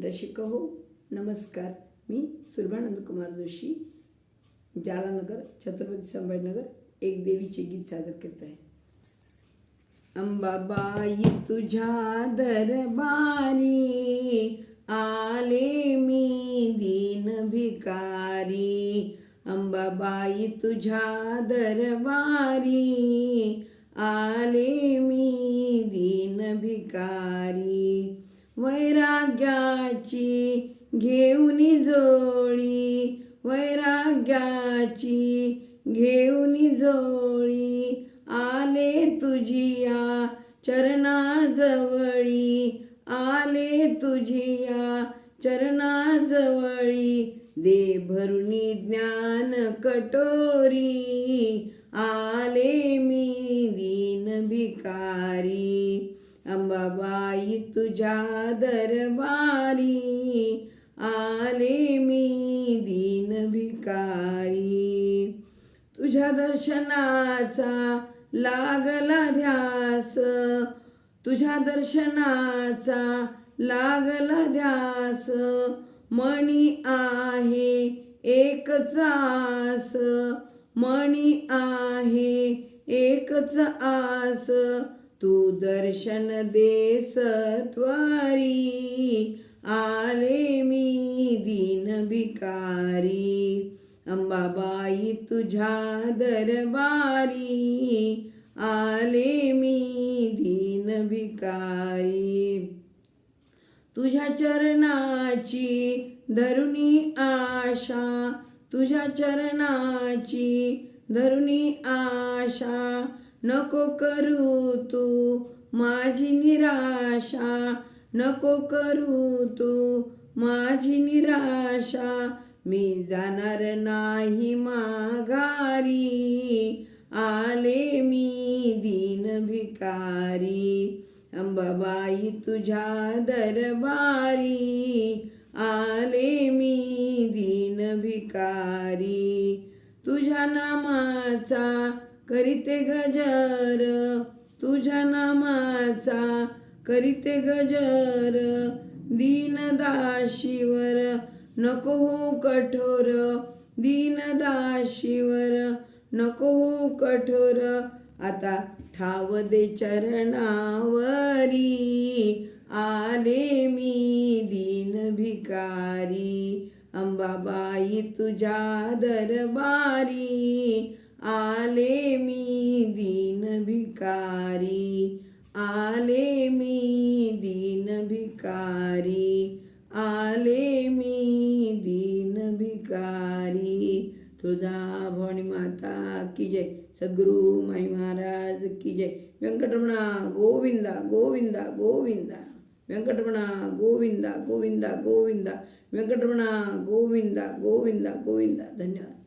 रसिक हो नमस्कार. मी सुरभानंद कुमार जोशी. जालानगर छत्रपती संभाजीनगर एक देवीचे गीत सादर करत आहे. अंबाबाई तुझ्या दरबारी आले मी दीन भिकारी. अंबाबाई तुझ्या दरबारी आले मी दीन भिकारी. वैराग्याची घेऊन जोळी वैराग्याची घेऊन जोळी आले तुझिया चरणाजवळी आले तुझिया चरणाजवळी दे भरुणी ज्ञान कटोरी आले मी अंबाबाई तुझ्या दरबारी आले मी दीन भिकारी. तुझ्या दर्शनाचा लागला ध्यास. तुझ्या दर्शनाचा लागला ध्यास. मणी आहे एकच आस. मणी आहे एकच आस. तू दर्शन दे सत्वारी आले मी दीन भिकारी. अंबाबाई तुझ्या दरबारी आले मी दीन भिकारी. तुझ्या चरणाची धरुणी आशा तुझ्या चरणाची धरुणी आशा नको करू तू माझी निराशा नको करू तू माझी निराशा. मी जाणार नाही माघारी आले मी दीन भिकारी. अंबाबाई तुझ्या दरबारी आले मी दीन भिकारी. तुझ्या नामाचा करीते गजर तुझ्या नामाचा करीते गजर दीनदाशीवर. नको हो कठोर दीनदाशीवर. नको हो कठोर आता ठाव दे चरणावरी. आले मी दीन भिकारी अंबाबाई तुझ्या दरबारी. आले मी दीन भिकारी आले मी दीन भिकारी आले मी दीन भिकारी. तुळजा भवानी माता की जय. सद्गुरू माई महाराज की जय. व्यंकटरमणा गोविंदा गोविंदा गोविंदा. व्यंकटरमणा गोविंदा गोविंदा गोविंदा. व्यंकटरमणा गोविंदा गोविंदा गोविंदा. धन्यवाद.